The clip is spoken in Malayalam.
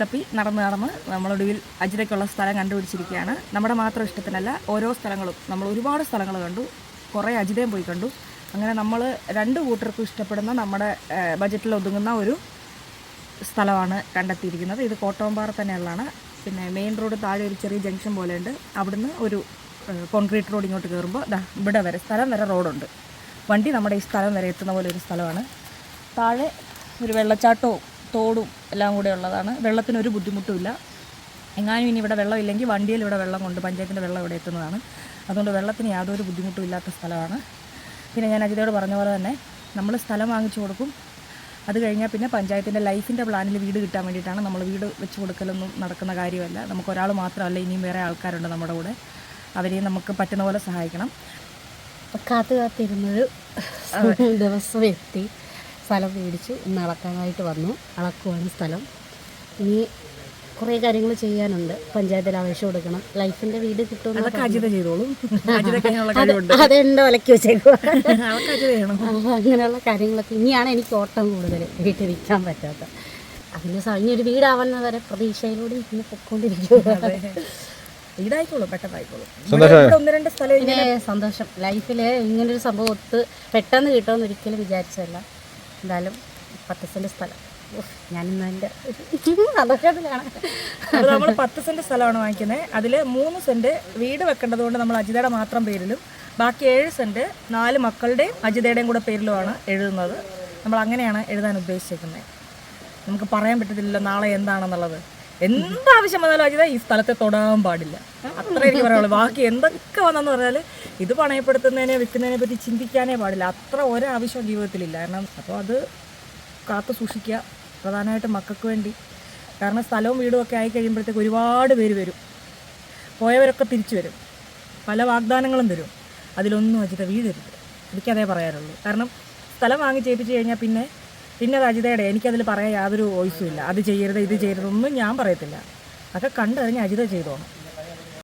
തപ്പി നടന്ന് നടന്ന് നമ്മളൊടുവിൽ അജിതയ്ക്കുള്ള സ്ഥലം കണ്ടുപിടിച്ചിരിക്കുകയാണ്. നമ്മുടെ മാത്രം ഇഷ്ടത്തിനല്ല ഓരോ സ്ഥലങ്ങളും. നമ്മൾ ഒരുപാട് സ്ഥലങ്ങൾ കണ്ടു. കുറേ അജിതയും പോയി കണ്ടു. അങ്ങനെ നമ്മൾ രണ്ട് കൂട്ടർക്കും ഇഷ്ടപ്പെടുന്ന നമ്മുടെ ബജറ്റിൽ ഒതുങ്ങുന്ന ഒരു സ്ഥലമാണ് കണ്ടെത്തിയിരിക്കുന്നത്. ഇത് കോട്ടോമ്പാറ തന്നെയുള്ളതാണ്. പിന്നെ മെയിൻ റോഡ് താഴെ ഒരു ചെറിയ ജംഗ്ഷൻ പോലെയുണ്ട്. അവിടുന്ന് ഒരു കോൺക്രീറ്റ് റോഡ് ഇങ്ങോട്ട് കയറുമ്പോൾ ഇവിടെ വരെ സ്ഥലം വരെ റോഡുണ്ട്. വണ്ടി നമ്മുടെ ഈ സ്ഥലം വരെ എത്തുന്ന പോലെ ഒരു സ്ഥലമാണ്. താഴെ ഒരു വെള്ളച്ചാട്ടവും തോടും എല്ലാം കൂടെ ഉള്ളതാണ്. വെള്ളത്തിനൊരു ബുദ്ധിമുട്ടുമില്ല. എങ്ങാനും ഇനി ഇവിടെ വെള്ളമില്ലെങ്കിൽ വണ്ടിയിൽ ഇവിടെ വെള്ളം കൊണ്ട് പഞ്ചായത്തിന്റെ വെള്ളം ഇവിടെ എത്തുന്നതാണ്. അതുകൊണ്ട് വെള്ളത്തിന് യാതൊരു ബുദ്ധിമുട്ടും ഇല്ലാത്ത സ്ഥലമാണ്. പിന്നെ ഞാൻ അജിതയോട് പറഞ്ഞ പോലെ തന്നെ നമ്മൾ സ്ഥലം വാങ്ങിച്ചു കൊടുക്കും. അത് കഴിഞ്ഞാൽ പിന്നെ പഞ്ചായത്തിന്റെ ലൈഫിന്റെ പ്ലാനിൽ വീട് കിട്ടാൻ വേണ്ടിയിട്ടാണ് നമ്മൾ വീട് വെച്ച് കൊടുക്കലൊന്നും നടക്കുന്ന കാര്യമല്ല. നമുക്ക് ഒരാൾ മാത്രമല്ല ഇനിയും വേറെ ആൾക്കാരുണ്ട് നമ്മുടെ കൂടെ. അവരെയും നമുക്ക് പറ്റുന്ന പോലെ സഹായിക്കണം. കാത്തു കാത്തിരുന്നൊരു ദിവസം എത്തി. സ്ഥലം മേടിച്ചു ഇന്ന് അളക്കാനായിട്ട് വന്നു. അളക്കുവാണ് സ്ഥലം. ഇനി കുറേ കാര്യങ്ങൾ ചെയ്യാനുണ്ട്. പഞ്ചായത്തിൽ അപേക്ഷ കൊടുക്കണം. ലൈഫിന്റെ വീട് കഴിവുണ്ട് അതെന്റെ വിലക്ക് വെച്ചേക്കും അങ്ങനെയുള്ള കാര്യങ്ങളൊക്കെ ഇനിയാണ് എനിക്ക് ഓട്ടം കൂടുതൽ വീട്ടിൽ നിൽക്കാൻ പറ്റാത്ത. അതിന് കഴിഞ്ഞൊരു വീടാവുന്ന വരെ പ്രതീക്ഷയിലൂടെ ഇങ്ങനെ പൊക്കോണ്ടിരിക്കുന്നു സന്തോഷം. ലൈഫിൽ ഇങ്ങനൊരു സംഭവം ഒത്ത് പെട്ടെന്ന് കിട്ടുമെന്ന് ഒരിക്കലും വിചാരിച്ചതല്ല. എന്തായാലും പത്ത് സെന്റ് സ്ഥലം. ഞാനിന്ന് എന്റെ നമ്മൾ പത്ത് സെന്റ് സ്ഥലമാണ് വാങ്ങിക്കുന്നത് അതിൽ മൂന്ന് സെന്റ് വീട് വെക്കേണ്ടത് കൊണ്ട് നമ്മൾ അജിതയുടെ മാത്രം പേരിലും ബാക്കി ഏഴ് സെന്റ് നാല് മക്കളുടെയും അജിതയുടെയും കൂടെ പേരിലുമാണ് എഴുതുന്നത്. നമ്മൾ അങ്ങനെയാണ് എഴുതാൻ ഉദ്ദേശിച്ചിരിക്കുന്നത് നമുക്ക് പറയാൻ പറ്റത്തില്ലല്ലോ നാളെ എന്താണെന്നുള്ളത്. എന്താവശ്യം വന്നാലും അജിത ഈ സ്ഥലത്തെ തൊടാൻ പാടില്ല. അത്ര എനിക്ക് പറയാനുള്ളൂ. ബാക്കി എന്തൊക്കെ വന്നെന്ന് പറഞ്ഞാൽ ഇത് പണയപ്പെടുത്തുന്നതിനെ വിൽക്കുന്നതിനെ പറ്റി ചിന്തിക്കാനേ പാടില്ല. അത്ര ഒരാവശ്യം ജീവിതത്തിലില്ല. കാരണം അപ്പോൾ അത് കാത്തു സൂക്ഷിക്കുക. പ്രധാനമായിട്ടും മക്കൾക്ക് വേണ്ടി. കാരണം സ്ഥലവും വീടും ഒക്കെ ആയി കഴിയുമ്പോഴത്തേക്ക് ഒരുപാട് പേര് വരും. പോയവരൊക്കെ തിരിച്ചു വരും. പല വാഗ്ദാനങ്ങളും തരും. അതിലൊന്നും അജിത വീടരുത്. എനിക്കതേ പറയാറുള്ളൂ കാരണം സ്ഥലം വാങ്ങി ചെയ്യിപ്പിച്ച് കഴിഞ്ഞാൽ പിന്നെ പിന്നെ അജിതയുടെ എനിക്കതിൽ പറയാൻ യാതൊരു വോയിസും ഇല്ല. അത് ചെയ്യരുത് ഇത് ചെയ്യരുതൊന്നും ഞാൻ പറയത്തില്ല. അതൊക്കെ കണ്ടു കഴിഞ്ഞാൽ അജിത ചെയ്തോണം.